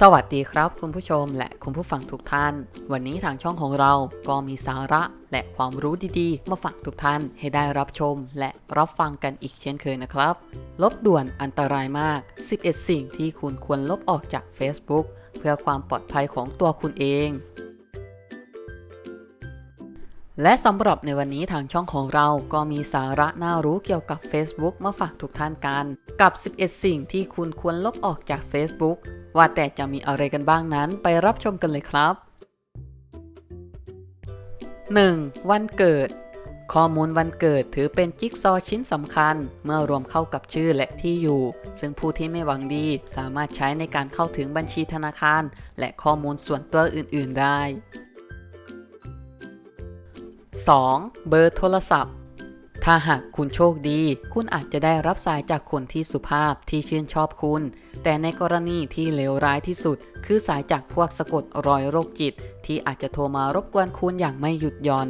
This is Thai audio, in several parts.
สวัสดีครับคุณผู้ชมและคุณผู้ฟังทุกท่าน วันนี้ทางช่องของเราก็มีสาระและความรู้ดีๆ มาฝากทุกท่านให้ได้รับชม และรับฟังกันอีกเช่นเคยนะครับ ลบด่วนอันตรายมาก 11 สิ่งที่คุณควรลบออกจาก Facebook เพื่อความปลอดภัยของตัวคุณเอง และสำหรับในวันนี้ทางช่องของเราก็มีสาระน่ารู้เกี่ยวกับ Facebook มาฝากทุกท่านกัน กับ 11 สิ่งที่คุณควรลบออกจาก Facebook ว่าแต่จะมีอะไรกันบ้างนั้นไปรับชมกันเลยครับ 1. วันเกิด ข้อมูลวันเกิดถือเป็นจิ๊กซอว์ชิ้นสำคัญ เมื่อรวมเข้ากับชื่อและที่อยู่ ซึ่งผู้ที่ไม่หวังดีสามารถใช้ในการเข้าถึงบัญชีธนาคาร และข้อมูลส่วนตัวอื่น ๆ ได้ 2. เบอร์โทรศัพท์ ถ้าหากคุณโชคดี คุณอาจจะได้รับสายจากคนที่สุภาพที่ชื่นชอบคุณ แต่ในกรณีที่เลวร้ายที่สุด คือสายจากพวกสะกดรอยโรคจิต ที่อาจจะโทรมารบกวนคุณอย่างไม่หยุดหย่อน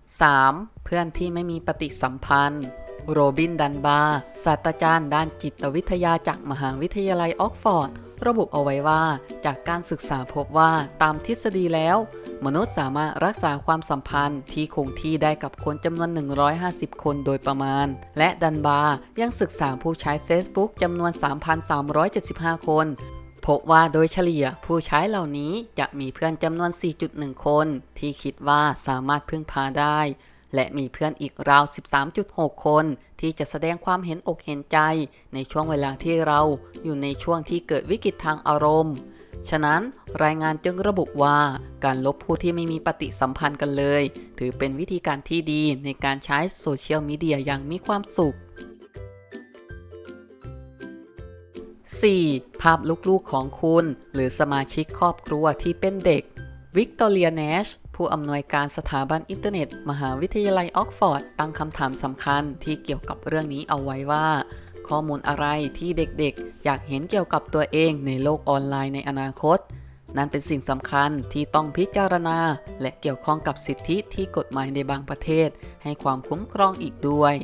3. เพื่อนที่ไม่มีปฏิสัมพันธ์โรบิน ดันบาร์ศาสตราจารย์ด้านจิตวิทยาจากมหาวิทยาลัยออกฟอร์ด ระบุเอาไว้ว่า จากการศึกษาพบว่าตามทฤษฎีแล้ว มนุษย์สามารถรักษาความสัมพันธ์ที่คงที่ได้กับคนจำนวน 150 คนโดยประมาณ และดันบาร์ยังศึกษาผู้ใช้ Facebook จำนวน 3,375 คน พบว่าโดยเฉลี่ยผู้ใช้เหล่านี้จะมีเพื่อนจำนวน 4.1 คน ที่คิดว่าสามารถพึ่งพาได้ และมีเพื่อนอีกราว 13.6 คน ที่จะแสดงความเห็นอกเห็นใจ ในช่วงเวลาที่เราอยู่ในช่วงที่เกิดวิกฤตทางอารมณ์ ฉะนั้นรายงานจึงระบุว่าการลบผู้ที่ไม่มีปฏิสัมพันธ์กันเลย ถือเป็นวิธีการที่ดีในการใช้โซเชียลมีเดียอย่างมีความสุข 4. ภาพลูกๆของคุณ หรือสมาชิกครอบครัวที่เป็นเด็ก วิกตอเรียเนชผู้อำนวยการสถาบันอินเทอร์เน็ต มหาวิทยาลัยออกฟอร์ด ตั้งคำถามสำคัญที่เกี่ยวกับเรื่องนี้เอาไว้ว่า ข้อมูลอะไรที่เด็กๆ อยากเห็นเกี่ยวกับตัวเองในโลกออนไลน์ในอนาคต นั่นเป็นสิ่งสำคัญที่ต้องพิจารณา และเกี่ยวข้องกับสิทธิที่กฎหมายในบางประเทศ ให้ความคุ้มครองอีกด้วย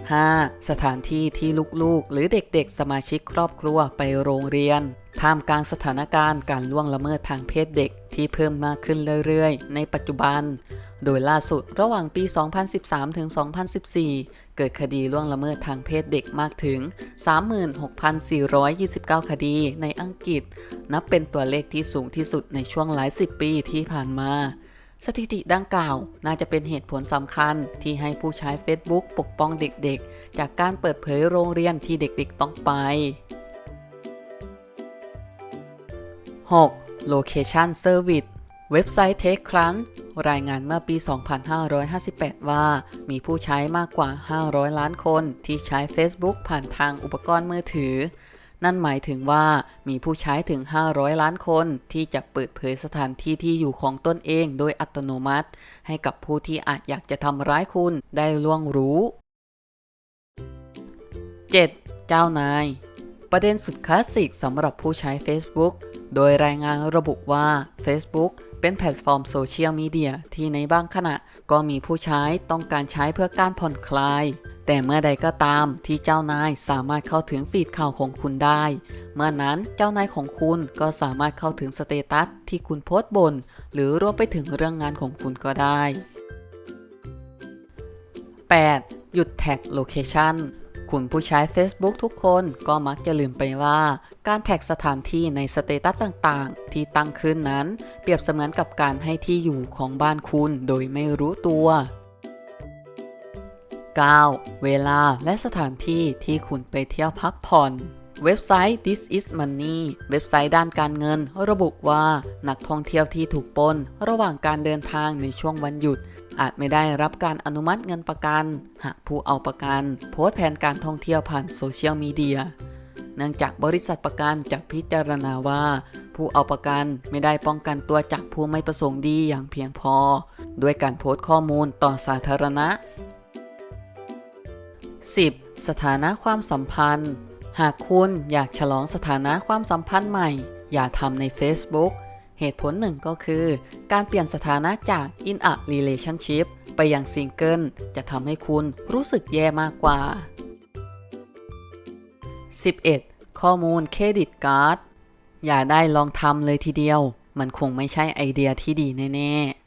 5. สถานที่ที่ลูกๆ หรือเด็กๆ สมาชิกครอบครัวไปโรงเรียน ท่ามกลางสถานการณ์การล่วงละเมิดทางเพศเด็กที่เพิ่มมากขึ้นเรื่อยๆ ในปัจจุบัน โดยล่าสุดระหว่างปี 2013 ถึง 2014 เกิดคดีล่วงละเมิดทางเพศเด็กมากถึง 36,429 คดีในอังกฤษ นับเป็นตัวเลขที่สูงที่สุดในช่วงหลายสิบปีที่ผ่านมา สถิติดังกล่าวน่าจะเป็นเหตุผลสำคัญที่ให้ผู้ใช้ Facebook ปกป้องเด็กๆ จากการเปิดเผยโรงเรียนที่เด็กๆต้องไป 6. Location Service เว็บไซต์ TechCrunch รายงานเมื่อปี 2558 ว่า มีผู้ใช้มากกว่า 500 ล้านคนที่ใช้ Facebook ผ่านทางอุปกรณ์มือถือ นั่นหมายถึงว่ามีผู้ใช้ถึง 500 ล้านคนที่จะเปิดเผยสถานที่ที่อยู่ของตนเองโดยอัตโนมัติ ให้กับผู้ที่อาจอยากจะทำร้ายคุณได้ล่วงรู้ 7. เจ้านาย ประเด็นสุดคลาสสิกสำหรับผู้ใช้ Facebook โดยรายงานระบุว่า Facebook เป็นแพลตฟอร์มโซเชียลมีเดียที่ในบางขณะก็มีผู้ใช้ต้องการใช้เพื่อการผ่อนคลาย แต่เมื่อใดก็ตามที่เจ้านายสามารถเข้าถึงฟีดข่าวของคุณได้ เมื่อนั้นเจ้านายของคุณก็สามารถเข้าถึงสเตตัสที่คุณโพสต์บน หรือรวมไปถึงเรื่องงานของคุณก็ได้ 8. หยุดแท็กโลเคชัน คุณผู้ใช้ Facebook ทุกคนก็มักจะลืมไปว่า การแท็กสถานที่ในสเตตัสต่างๆ ที่ตั้งขึ้นนั้น เปรียบเสมือนกับการให้ที่อยู่ของบ้านคุณโดยไม่รู้ตัว 9. เวลาและสถานที่ที่คุณไปเที่ยวพักผ่อนเว็บไซต์ This is Money เว็บไซต์ด้านการเงิน ระบุว่านักท่องเที่ยวที่ถูกปนระหว่างการเดินทางในช่วงวันหยุด อาจไม่ได้รับการอนุมัติเงินประกัน หากผู้เอาประกัน โพสต์แผนการท่องเที่ยวผ่านโซเชียลมีเดียเนื่องจากบริษัทประกันจะพิจารณาว่า ผู้เอาประกันไม่ได้ป้องกันตัวจากผู้ไม่ประสงค์ดีอย่างเพียงพอ ด้วยการโพสต์ข้อมูลต่อสาธารณะ 10. สถานะความสัมพันธ์ หากคุณอยากฉลองสถานะความสัมพันธ์ใหม่ อย่าทำใน Facebook เหตุผลหนึ่งก็คือ การเปลี่ยนสถานะจาก in a relationship ไปยังซิงเกิลจะทำให้คุณรู้สึกแย่มากกว่า 11. ข้อมูลเครดิตการ์ดอย่าได้ลองทำเลยทีเดียว มันคงไม่ใช่ไอเดียที่ดีแน่ ๆ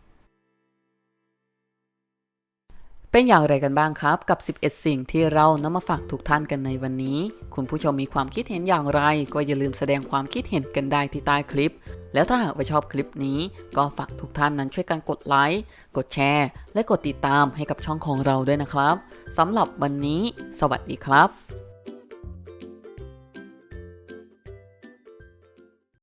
เป็นอย่างไรกันบ้างครับกับ 11 สิ่งที่เรานำมาฝากทุกท่านกันในวันนี้ คุณผู้ชมมีความคิดเห็นอย่างไร ก็อย่าลืมแสดงความคิดเห็นกันได้ที่ใต้คลิป แล้วถ้าหากว่าชอบคลิปนี้ ก็ฝากทุกท่านนั้นช่วยกันกดไลค์ กดแชร์ และกดติดตามให้กับช่องของเราด้วยนะครับสำหรับวันนี้ สวัสดีครับ